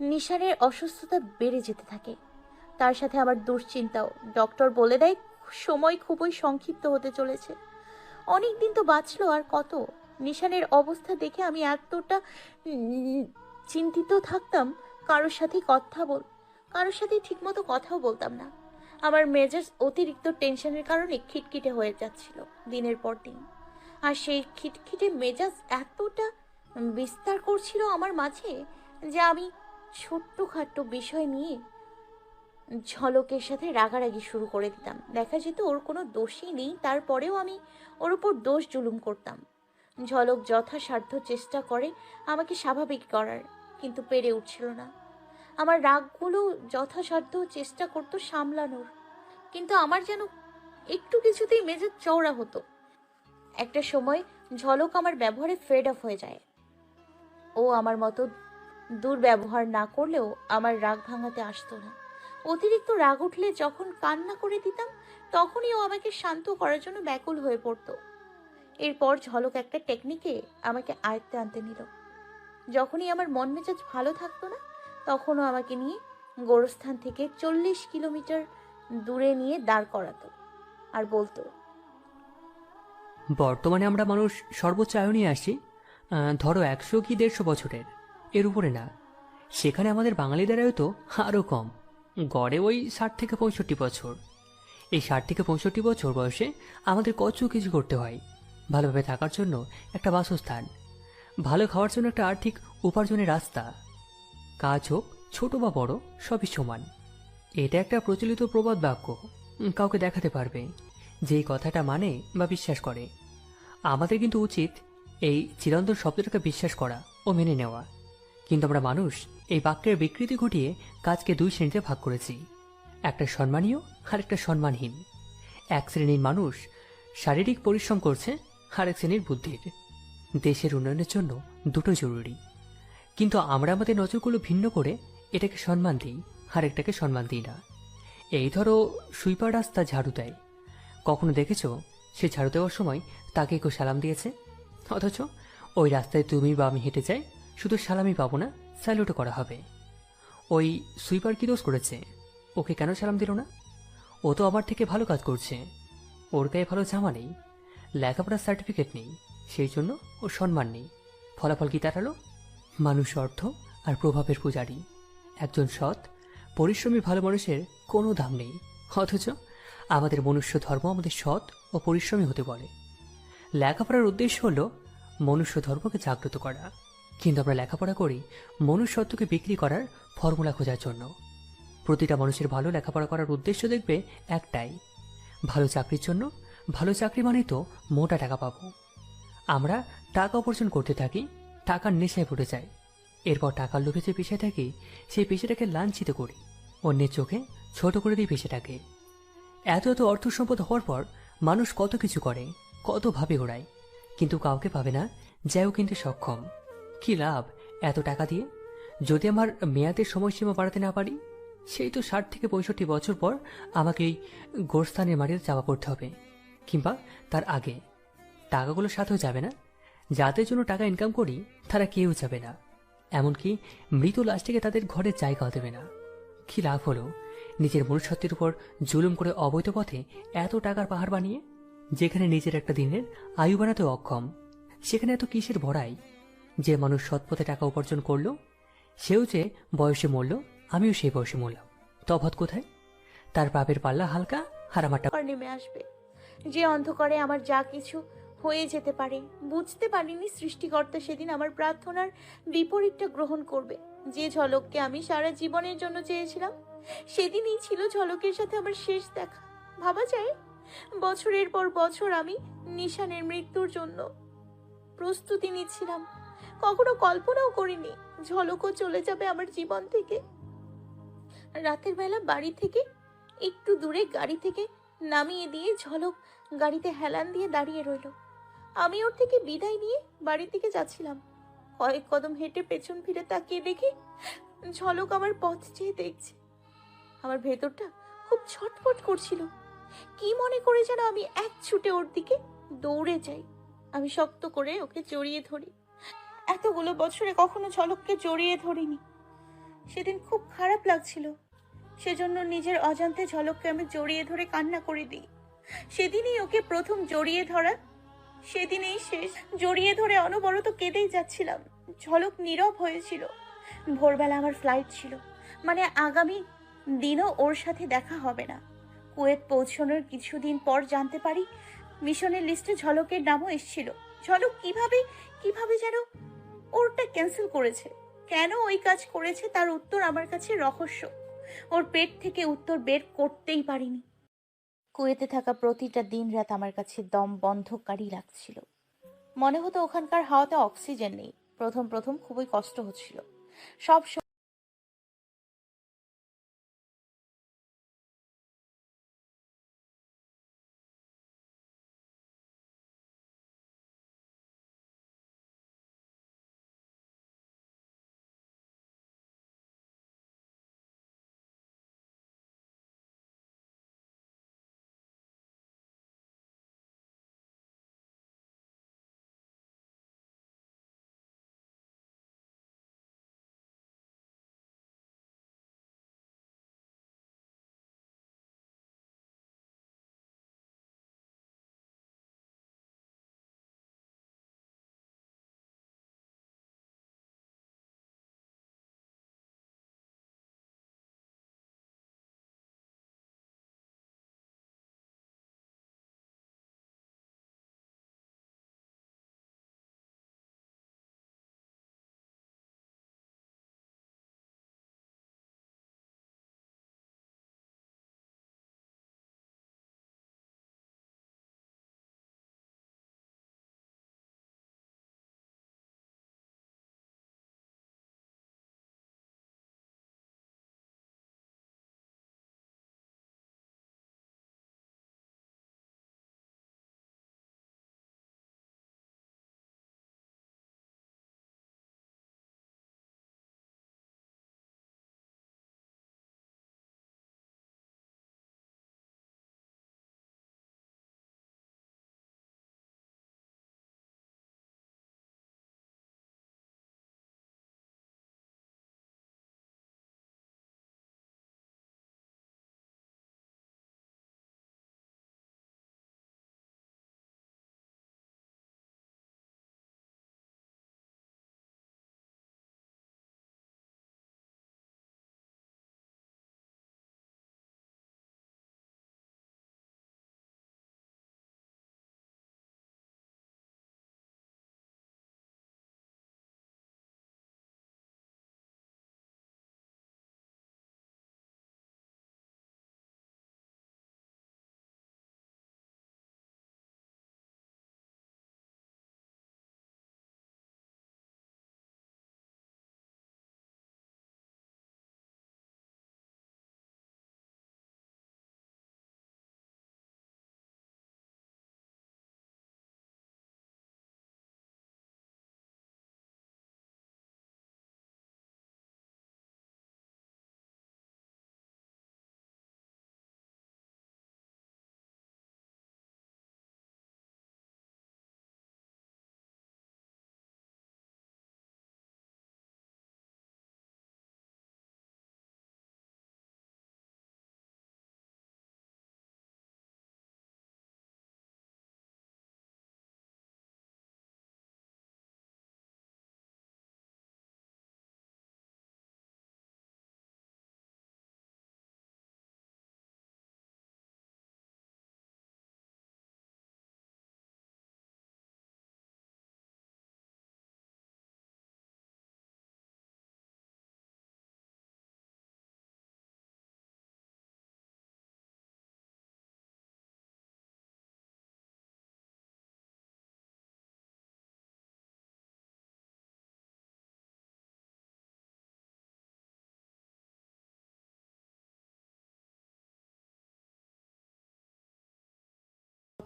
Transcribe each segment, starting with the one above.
নিশানের অসুস্থতা বেড়ে যেতে থাকে। তার সাথে আমার দুশ্চিন্তাও। ডক্টর বলে দেয়, সময় খুবই সংক্ষিপ্ত হতে চলেছে। অনেক দিন তো বাঁচলো, আর কত? নিশানের অবস্থা দেখে আমি এতটা চিন্তিত থাকতাম, কারোর সাথে কথা বল, কারোর সাথে ঠিকমতো কথাও বলতাম না। আমার মেজাজ অতিরিক্ত টেনশনের কারণে খিটখিটে হয়ে যাচ্ছিল দিনের পর দিন। আর সেই খিটখিটে মেজাজ এতটা বিস্তার করছিল আমার মাঝে যে আমি ছোট্টখাট্ট বিষয় নিয়ে ঝলকের সাথে রাগারাগি শুরু করে দিতাম। দেখা যেত ওর কোনো দোষই নেই, তারপরেও আমি ওর উপর দোষ জুলুম করতাম। ঝলক যথাসাধ্য চেষ্টা করে আমাকে স্বাভাবিক করার, কিন্তু পেরে উঠছিল না। আমার রাগগুলো যথাসাধ্য চেষ্টা করতো সামলানোর, কিন্তু আমার যেন একটু কিছুতেই মেজাজ চওড়া হতো। একটা সময় ঝলক আমার ব্যবহারে ফেড অফ হয়ে যায়। ও আমার মতো দুর্ব্যবহার না করলেও আমার রাগ ভাঙাতে আসতো না। অতিরিক্ত রাগ উঠলে যখন কান্না করে দিতাম, তখনই ও আমাকে শান্ত করার জন্য ব্যাকুল হয়ে পড়তো। এরপর ঝলক একটা টেকনিকে আমাকে আয়ত্তে আনতে নিল। যখনই আমার মন মেজাজ ভালো থাকতো না, তখনও আমাকে নিয়ে গোরস্থান থেকে চল্লিশ কিলোমিটার দূরে নিয়ে দাঁড় করাতো। আর বলতো বর্তমানে আমরা মানুষ সর্বোচ্চ আয়ু নিয়ে আসি ধরো একশো কি দেড়শো বছরের। এর উপরে না। সেখানে আমাদের বাঙালিদের আয়ু তো আরও কম। গড়ে ওই ষাট থেকে পঁয়ষট্টি বছর। এই ষাট থেকে পঁয়ষট্টি বছর বয়সে আমাদের কত কিছু করতে হয়। ভালোভাবে থাকার জন্য একটা বাসস্থান। ভালো খাওয়ার জন্য একটা আর্থিক উপার্জনের রাস্তা। কাজ হোক, ছোট বা বড়, সবই সমান। এটা একটা প্রচলিত প্রবাদ বাক্য। কাউকে দেখাতে পারবে। যে এই কথাটা মানে বা বিশ্বাস করে। আমাদের কিন্তু উচিত এই চিরন্তন শব্দটাকে বিশ্বাস করা ও মেনে নেওয়া। কিন্তু আমরা মানুষ এই বাক্যের বিকৃতি ঘটিয়ে কাজকে দুই শ্রেণীতে ভাগ করেছি। একটা সম্মানীয় আর একটা সম্মানহীন। এক শ্রেণির মানুষ শারীরিক পরিশ্রম করছে, আরেক শ্রেণির বুদ্ধির। দেশের উন্নয়নের জন্য দুটো জরুরি। কিন্তু আমরা আমাদের নজরগুলো ভিন্ন করে এটাকে সম্মান দিই, আরেকটাকে সম্মান দিই না। এই ধরো, সুইপার রাস্তা ঝাড়ু দেয়। কখনো দেখেছ সে ঝাড়ু দেওয়ার সময় তাকে কেউ সালাম দিয়েছে। অথচ ওই রাস্তায় তুমি বা আমি হেঁটে যাই, শুধু সালামই পাবো না, স্যালুটও করা হবে। ওই সুইপার কি দোষ করেছে? ওকে কেন সালাম দিল না? ও তো আমার থেকে ভালো কাজ করছে। ওর গায়ে ভালো জামা নেই, লেখাপড়ার সার্টিফিকেট নেই, সেই জন্য ওর সম্মান নেই। ফলাফল কি দাঁড়াল মানুষ অর্থ আর প্রভাবের পূজারী। একজন সৎ, পরিশ্রমী ভালো মানুষের কোনো দাম নেই। অথচ আমাদের মনুষ্য ধর্ম আমাদের সৎ ও পরিশ্রমী হতে বলে লেখাপড়ার উদ্দেশ্য হল মনুষ্য ধর্মকে জাগ্রত করা। কিন্তু আমরা লেখাপড়া করি মনুষ্যত্বকে বিক্রি করার ফর্মুলা খোঁজার জন্য। প্রতিটা মানুষের ভালো লেখাপড়া করার উদ্দেশ্য দেখবে একটাই, ভালো চাকরির জন্য। ভালো চাকরি মানেই তো মোটা টাকা পাবো। আমরা টাকা উপার্জন করতে থাকি, টাকার নেশায় পড়ে যাই। এরপর টাকার লোভে যে পেশায় থাকি, সেই পেশাটাকে লাঞ্ছিত করি। অন্যের চোখে ছোট করে দিই পেশাটাকে। এত এত অর্থ সম্পদ হওয়ার পর মানুষ কত কিছু করে, কত ভাবে ওড়ায় কিন্তু কাউকে পাবে না যাও কিন্তু সক্ষম। কি লাভ এত টাকা দিয়ে? যদি আমার মেয়াদের সময়সীমা বাড়াতে না পারি, সেই তো ষাট থেকে পঁয়ষট্টি বছর পর আমাকে এই গোরস্থানের মাটিতে চাপা পড়তে হবে, কিংবা তার আগে। টাকাগুলো সাথেও যাবে না। যাদের জন্য টাকা ইনকাম করি, তারা কেউ যাবে না। এমনকি মৃত লাশটিকে তাদের ঘরে জায়গাও দেবে না। কি লাভ হলো? নিজের মনুষ্যত্বের উপর জুলুম করে অবৈধ পথে এত টাকার পাহাড় বানিয়ে? যেখানে নিজের একটা দিনের আয়ু বানাতে অক্ষম। সেখানে এত কিসের ভরাই? যে মানুষ সৎপথে টাকা উপার্জন করল, সেও যে বয়সে মরল, আমিও সেই বয়সে মরলাম। তফাৎ কোথায়? তার পাপের পাল্লা হালকা আর আমারটা নেমে আসবে। যে অন্ধকারে আমার যা কিছু হয়ে যেতে পারে, বুঝতে পারিনি সৃষ্টিকর্তা সেদিন আমার প্রার্থনার বিপরীতটা গ্রহণ করবে। যে ঝলককে আমি সারা জীবনের জন্য চেয়েছিলাম, সেদিনই ছিল ঝলকের সাথে আমার শেষ দেখা। ভাবা যায়, বছরের পর বছর আমি নিশানের মৃত্যুর জন্য প্রস্তুতি নিচ্ছিলাম। কখনো কল্পনাও করিনি, ঝলকও চলে যাবে আমার জীবন থেকে। রাতের বেলা বাড়ি থেকে একটু দূরে গাড়ি থেকে নামিয়ে দিয়ে ঝলক গাড়িতে হেলান দিয়ে দাঁড়িয়ে রইল। আমি ওর থেকে বিদায় নিয়ে বাড়ির দিকে যাচ্ছিলাম। কয়েক কদম হেঁটে পেছন ফিরে তাকিয়ে দেখি ঝলক আমার পথ চেয়ে দেখছে। আমার ভেতরটা খুব ছটফট করছিল। কি মনে করে যেন আমি এক ছুটে ওর দিকে দৌড়ে যাই। আমি শক্ত করে ওকে জড়িয়ে ধরি। এতগুলো বছরে কখনো ঝলককে জড়িয়ে ধরিনি। সেদিন খুব খারাপ লাগছিল। সেজন্য নিজের অজান্তে ঝলককে আমি জড়িয়ে ধরে কান্না করে দিই। সেদিনই ওকে প্রথম জড়িয়ে ধরা সেদিনেই শেষ। জড়িয়ে ধরে অনবরত কেঁদেই যাচ্ছিলাম। ঝলক নীরব হয়েছিল। ভোরবেলা আমার ফ্লাইট ছিল। মানে আগামী দিনও ওর সাথে দেখা হবে না। কুয়েত পৌঁছানোর কিছুদিন পর জানতে পারি মিশনের লিস্টে ঝলকের নামও এসেছিল। ঝলক কীভাবে কীভাবে যেন ওরটা ক্যান্সেল করেছে। কেন ওই কাজ করেছে তার উত্তর আমার কাছে রহস্য। ওর পেট থেকে উত্তর বের করতেই পারিনি। কুয়েতে থাকা প্রতিটা দিন রাত আমার কাছে দম বন্ধকারী লাগছিল। মনে হতো ওখানকার হাওয়াতে অক্সিজেন নেই। প্রথম প্রথম খুবই কষ্ট হচ্ছিল। সব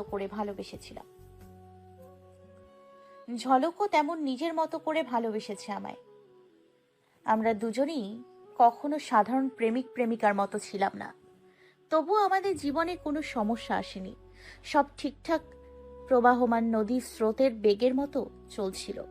মতো করে ভালোবেসেছিলাম। ঝলকও তেমন নিজের মতো করে ভালোবেসেছে আমায়। আমরা দুজনেই কখনো সাধারণ প্রেমিক প্রেমিকার মতো ছিলাম না। তবুও আমাদের জীবনে কোনো সমস্যা আসেনি। সব ঠিকঠাক প্রবাহমান নদীর স্রোতের বেগের মতো চলছিল।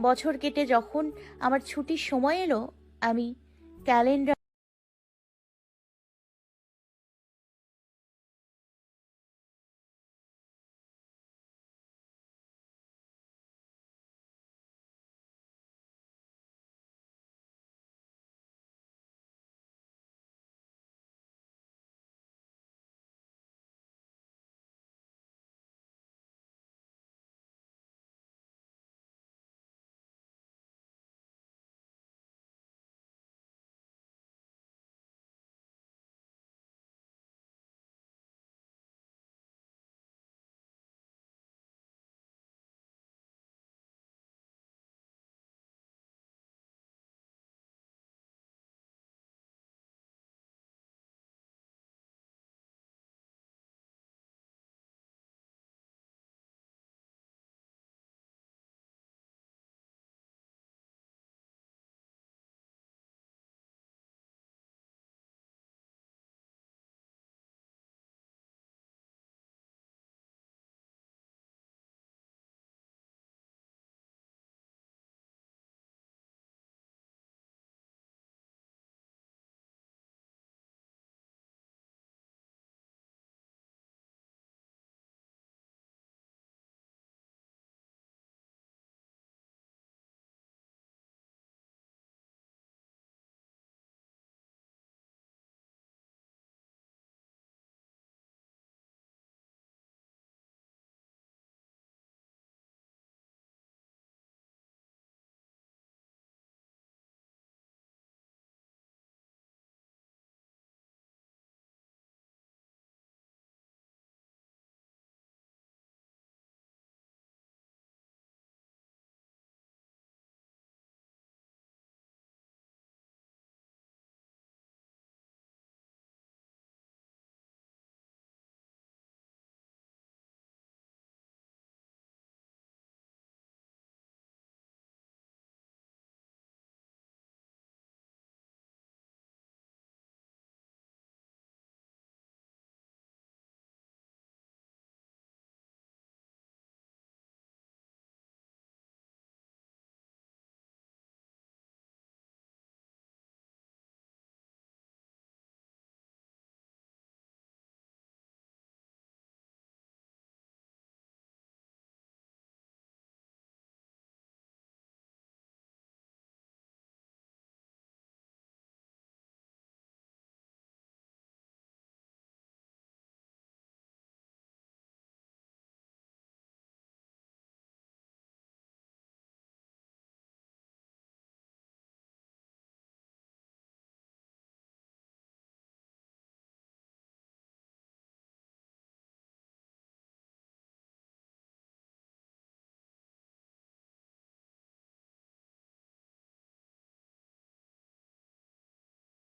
বছর কেটে যখন আমার ছুটির সময় এলো, আমি ক্যালেন্ডার